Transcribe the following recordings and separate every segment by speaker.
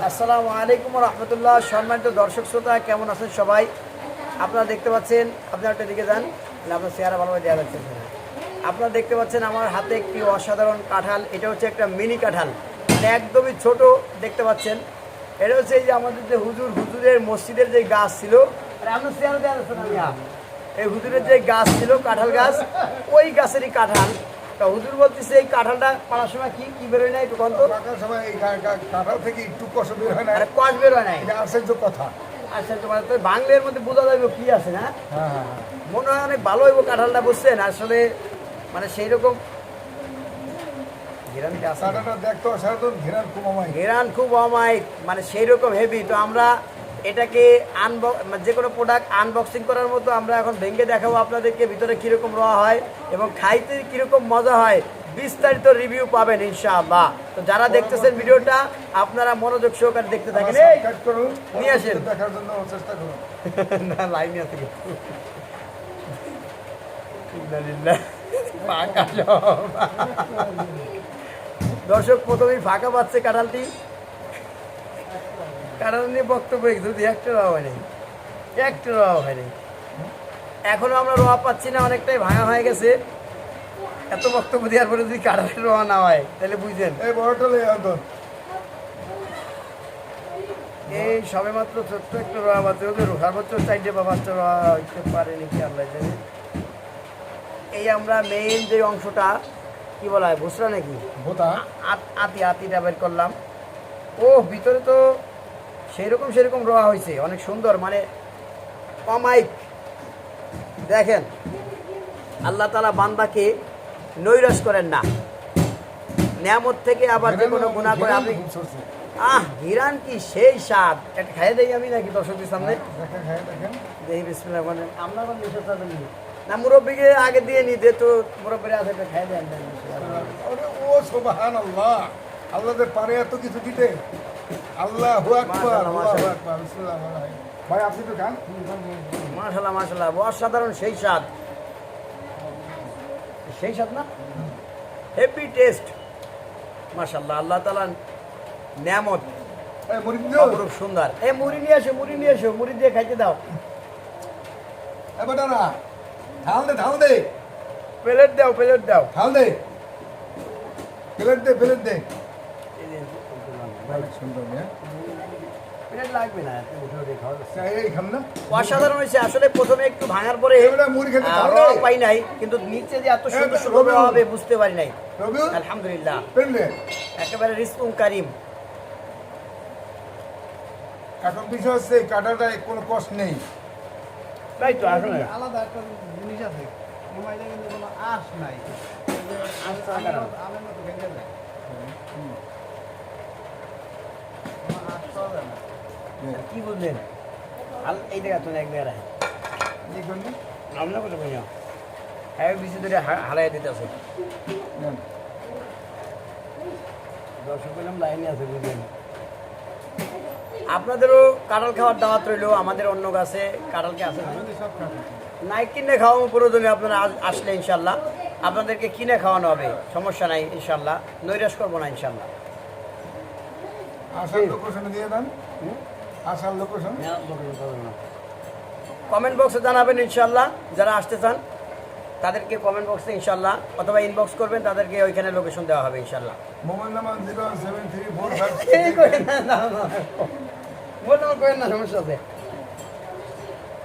Speaker 1: আসসালামু আলাইকুম রহমতুল্লাহ। সম্মানিত দর্শক শ্রোতা, কেমন আছেন সবাই? আপনারা দেখতে পাচ্ছেন আপনারা একটা দিকে যান আপনার চেহারা ভালোভাবে দেওয়া যাচ্ছে। আপনারা দেখতে পাচ্ছেন আমার হাতে একটি অসাধারণ কাঁঠাল, এটা হচ্ছে একটা মিনি কাঁঠাল। মানে একদমই ছোট, দেখতে পাচ্ছেন। এটা হচ্ছে এই যে আমাদের যে হুজুর, হুজুরের মসজিদের যে গাছ ছিল। আপনার চেহারা দেওয়া যাচ্ছে এই হুজুরের যে গাছ ছিল, কাঁঠাল গাছ, ওই গাছেরই কাঁঠাল। তা হুজুর বলতেছে এই কাঁঠালটা পাড়ার সময় কি কি বেরোয় না একটু কন্ত
Speaker 2: সময় এই কাঁঠাল থেকে একটু কষ্ট বের হয় না।
Speaker 1: কষ বেরোয় নাই।
Speaker 2: এটা আশ্চর্য কথা।
Speaker 1: আচ্ছা তোমার তো বাংলার মধ্যে বোঝা যাবে কি আছে না?
Speaker 2: হ্যাঁ হ্যাঁ হ্যাঁ।
Speaker 1: মনে হয় অনেক ভালো হইব কাঁঠালটা বুঝছেন? আসলে মানে সেই রকম
Speaker 2: ঘেরান খুব আমায়
Speaker 1: ঘেরান খুব অমায়িক মানে সেই রকম হেভি তো আমরা এটাকে আনবক্স যে কোনো প্রোডাক্ট আনবক্সিং করার মতো আমরা এখন ভেঙে দেখাবো আপনাদেরকে ভিতরে কীরকম রওয়া হয় এবং খাইতে কীরকম মজা হয় বিস্তারিত রিভিউ পাবেন ইনশাআল্লাহ। তো যারা দেখতেছেন ভিডিওটা আপনারা মনোযোগ সহকারে দেখতে থাকেন। নিয়ে আসেন।
Speaker 2: দেখার জন্য চেষ্টা করুন।
Speaker 1: না লাইনে আছে। দর্শক প্রথমেই ফাঁকা পাচ্ছে কাঁঠালটি। কাঁঠাল নিয়ে বক্তব্য যদি একটা রওয়া হয়নি একটা রওয়া হয়নি নাই। এখনও আমরা রোয়া পাচ্ছি না অনেকটাই ভাঙা হয়ে গেছে। এত বক্তব্য দেওয়ার পরে যদি কাঁঠালের রোয়া না হয় তাহলে বুঝছেন
Speaker 2: এই বড়টা
Speaker 1: এই সবে মাত্র ছোট্ট একটা রোয়া বাচ্চা ওদের সর্বোচ্চ চারটে বা বাচ্চা রোয়া হইতে পারে নাকি আল্লাহ জানি। এই আমরা মেইন যে অংশটা কি বলা হয় ভুসরা নাকি? আতি আতিটা বের করলাম। ও ভিতরে তো সেরকম সেরকম রোয়া হয়েছে অনেক সুন্দর মানে অমাইক দেখেন আল্লাহ তালা বান্দাকে নৈরাশ করেন না। নিয়ামত থেকে আবার যে কোনো গুণা করে আপনি। আহ হিরান কি সেই স্বাদ। একটা খাইয়ে দেই আমি নাকি দর্শকদের সামনে?
Speaker 2: দেখেন
Speaker 1: দেখি বিসমিল্লাহ মানে আমরা না মুরব্বীকে আগে দিয়ে নিতে তো মুরব্বীরা আছে একটা খাইয়ে দেন
Speaker 2: আরে ও সুবহান আল্লাহ আল্লাহ পারে এত কিছু দিতে? আল্লাহ ভাই আপনি তো খান?
Speaker 1: মাশাল্লাহ মাশাল্লাহ অসাধারণ সেই স্বাদ। সেই স্বাদ না? হেভি টেস্ট মাশাল্লাহ আল্লাহ তালা নিয়ামত। সুন্দর। এ মুড়ি নিয়ে এসো মুড়ি নিয়ে এসো মুড়ি দিয়ে খাইতে দাও।
Speaker 2: এ বেটা না ঢাল দে ঢাল দে।
Speaker 1: প্লেট দাও প্লেট দাও।
Speaker 2: ঢাল দে। প্লেট দে প্লেট দে। সুন্দর
Speaker 1: লাগবে না উঠে উঠে খাওয়া যাচ্ছে।
Speaker 2: এই খাম না।
Speaker 1: অসাধারণ হয়েছে আসলে প্রথমে একটু ভাঙার পরে
Speaker 2: এবারে মুড়ি খেতে
Speaker 1: আহ,
Speaker 2: ভালো
Speaker 1: রস
Speaker 2: লাগে।
Speaker 1: পাই নাই কিন্তু নিচে যে এত সুন্দর সুন্দর হবে বুঝতে পারি নাই। আলহামদুলিল্লাহ। একেবারে রিস্কুম কারিম।
Speaker 2: এখন বিষয় হচ্ছে কাটাটা কোনো কষ্ট নেই।
Speaker 1: তাই তো আসলে
Speaker 3: আলাদা একটা জিনিস আছে মোবাইলে কিন্তু কোনো আঁশ নাই।
Speaker 1: আঁশ
Speaker 3: আমের মতো ভেঙে যায় কোনো আঁশ পাওয়া যায় না
Speaker 1: কি বুঝলেন আল এই জায়গা তো এক জায়গায়
Speaker 2: কি করলি?
Speaker 1: আমরা এক বেশি ধরে হারাই দিতে আছে। দর্শক পেলাম লাইনে আছে বুঝলেন। আপনাদেরও কাঁঠাল খাওয়ার দাওয়াত রইল আমাদের অন্য গাছে কাঁঠালকে আছে? নাই কিনে খাওয়ানো প্রয়োজনে আপনারা আস- আসলে ইনশাল্লাহ। আপনাদেরকে কিনে খাওয়ানো হবে সমস্যা নাই ইনশাল্লাহ। নৈরাশ করব না ইনশাল্লাহ।
Speaker 2: আসার দিয়ে দেন। আসার লোকেশন
Speaker 1: কমেন্ট বক্সে জানাবেন ইনশাল্লাহ যারা আসতে চান তাদেরকে কমেন্ট বক্সে ইনশাল্লাহ অথবা ইনবক্স করবেন তাদেরকে ওইখানে লোকেশন দেওয়া হবে ইনশাল্লাহ
Speaker 2: mobile number zero seven three four
Speaker 1: করেন না। নাম্বার করেন সমস্যা আছে।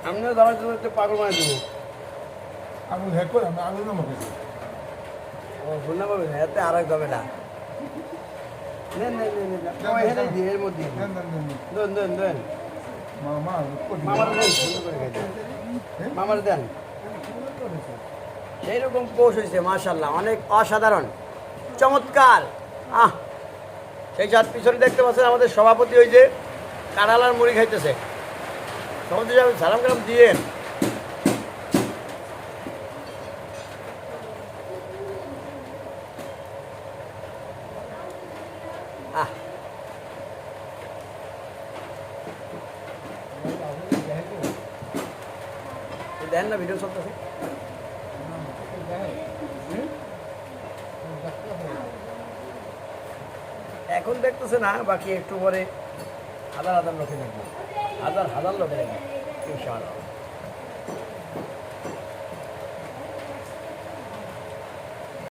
Speaker 1: আমিও যাওয়ার জন্য একটু পাগল মানে দেবো।
Speaker 2: আমি হ্যাক করে আমি আলু নাম্বার
Speaker 1: ও ফোন নাম্বার এতে আর এক হবে না। নেন নেন নেন নেন। ও, এখানে দিয়ে এর মধ্যে
Speaker 2: দেন দেন দেন দেন।
Speaker 1: দেন দেন দেন।
Speaker 2: মামা কই দিন?
Speaker 1: মামার দেন সুন্দর করে খাইতে
Speaker 2: হ্যাঁ?
Speaker 1: মামার দেন। সেই রকম কোষ হয়েছে মাশাল্লাহ অনেক অসাধারণ। চমৎকার। আহ! সেই চার পিছনে দেখতে পাচ্ছেন আমাদের সভাপতি ওই যে কারালার মুড়ি খাইতেছে। সভাপতি সাহেব সালাম কালাম দিয়েন। আহ দেন না ভিডিও চলতেছে। এখন দেখতেছে না, বাকি একটু পরে হাজার হাজার লোকে দেখব। হাজার হাজার লোকে দেখব, ইনশাআল্লাহ।